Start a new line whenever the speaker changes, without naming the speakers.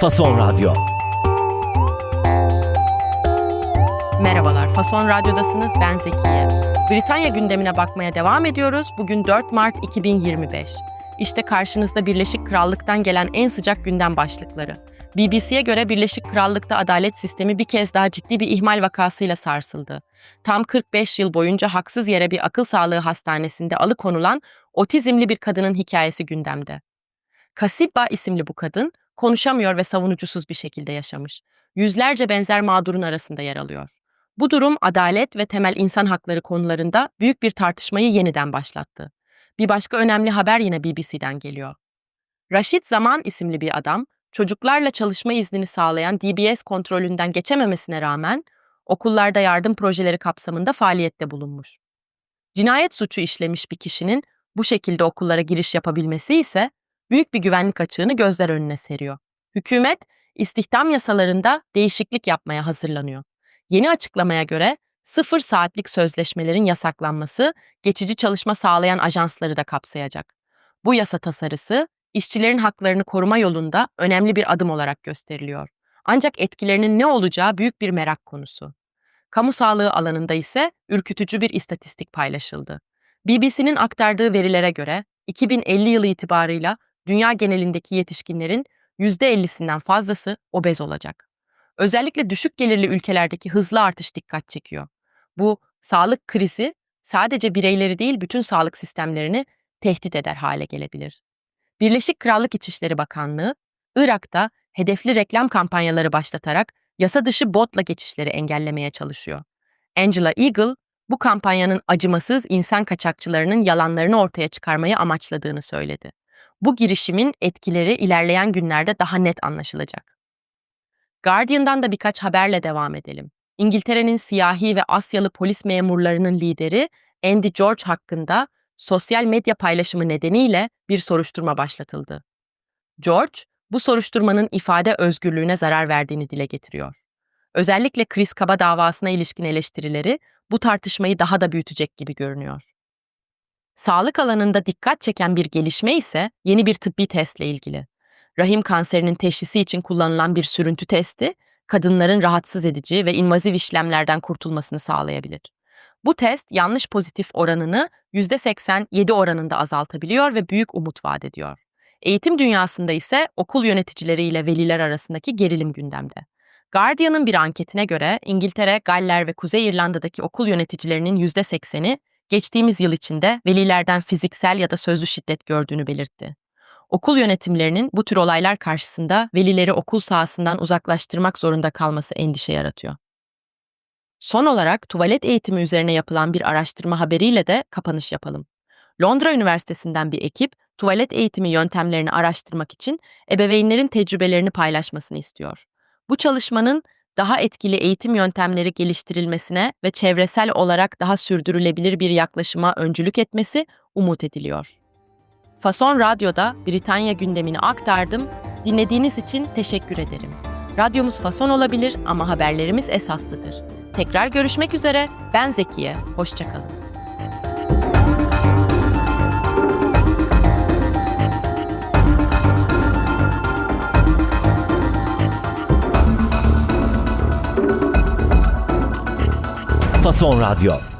Fason Radyo.
Merhabalar, Fason Radyo'dasınız. Ben Zekiye. Britanya gündemine bakmaya devam ediyoruz. Bugün 4 Mart 2025. İşte karşınızda Birleşik Krallık'tan gelen en sıcak gündem başlıkları. BBC'ye göre Birleşik Krallık'ta adalet sistemi bir kez daha ciddi bir ihmal vakasıyla sarsıldı. Tam 45 yıl boyunca haksız yere bir akıl sağlığı hastanesinde alıkonulan otizmli bir kadının hikayesi gündemde. Kasibba isimli bu kadın konuşamıyor ve savunucusuz bir şekilde yaşamış. Yüzlerce benzer mağdurun arasında yer alıyor. Bu durum adalet ve temel insan hakları konularında büyük bir tartışmayı yeniden başlattı. Bir başka önemli haber yine BBC'den geliyor. Raşit Zaman isimli bir adam, çocuklarla çalışma iznini sağlayan DBS kontrolünden geçememesine rağmen okullarda yardım projeleri kapsamında faaliyette bulunmuş. Cinayet suçu işlemiş bir kişinin bu şekilde okullara giriş yapabilmesi ise büyük bir güvenlik açığını gözler önüne seriyor. Hükümet istihdam yasalarında değişiklik yapmaya hazırlanıyor. Yeni açıklamaya göre sıfır saatlik sözleşmelerin yasaklanması geçici çalışma sağlayan ajansları da kapsayacak. Bu yasa tasarısı işçilerin haklarını koruma yolunda önemli bir adım olarak gösteriliyor. Ancak etkilerinin ne olacağı büyük bir merak konusu. Kamu sağlığı alanında ise ürkütücü bir istatistik paylaşıldı. BBC'nin aktardığı verilere göre 2050 yılı itibarıyla dünya genelindeki yetişkinlerin %50'sinden fazlası obez olacak. Özellikle düşük gelirli ülkelerdeki hızlı artış dikkat çekiyor. Bu sağlık krizi sadece bireyleri değil bütün sağlık sistemlerini tehdit eder hale gelebilir. Birleşik Krallık İçişleri Bakanlığı, Irak'ta hedefli reklam kampanyaları başlatarak yasa dışı botla geçişleri engellemeye çalışıyor. Angela Eagle, bu kampanyanın acımasız insan kaçakçılarının yalanlarını ortaya çıkarmayı amaçladığını söyledi. Bu girişimin etkileri ilerleyen günlerde daha net anlaşılacak. Guardian'dan da birkaç haberle devam edelim. İngiltere'nin siyahi ve Asyalı polis memurlarının lideri Andy George hakkında sosyal medya paylaşımı nedeniyle bir soruşturma başlatıldı. George, bu soruşturmanın ifade özgürlüğüne zarar verdiğini dile getiriyor. Özellikle Chris Kaba davasına ilişkin eleştirileri bu tartışmayı daha da büyütecek gibi görünüyor. Sağlık alanında dikkat çeken bir gelişme ise yeni bir tıbbi testle ilgili. Rahim kanserinin teşhisi için kullanılan bir sürüntü testi, kadınların rahatsız edici ve invaziv işlemlerden kurtulmasını sağlayabilir. Bu test yanlış pozitif oranını %87 oranında azaltabiliyor ve büyük umut vaat ediyor. Eğitim dünyasında ise okul yöneticileriyle veliler arasındaki gerilim gündemde. Guardian'ın bir anketine göre İngiltere, Galler ve Kuzey İrlanda'daki okul yöneticilerinin %80'i geçtiğimiz yıl içinde velilerden fiziksel ya da sözlü şiddet gördüğünü belirtti. Okul yönetimlerinin bu tür olaylar karşısında velileri okul sahasından uzaklaştırmak zorunda kalması endişe yaratıyor. Son olarak tuvalet eğitimi üzerine yapılan bir araştırma haberiyle de kapanış yapalım. Londra Üniversitesi'nden bir ekip tuvalet eğitimi yöntemlerini araştırmak için ebeveynlerin tecrübelerini paylaşmasını istiyor. Bu çalışmanın daha etkili eğitim yöntemleri geliştirilmesine ve çevresel olarak daha sürdürülebilir bir yaklaşıma öncülük etmesi umut ediliyor. Fason Radyo'da Britanya gündemini aktardım. Dinlediğiniz için teşekkür ederim. Radyomuz fason olabilir ama haberlerimiz esaslıdır. Tekrar görüşmek üzere. Ben Zekiye. Hoşçakalın.
Fason Radyo.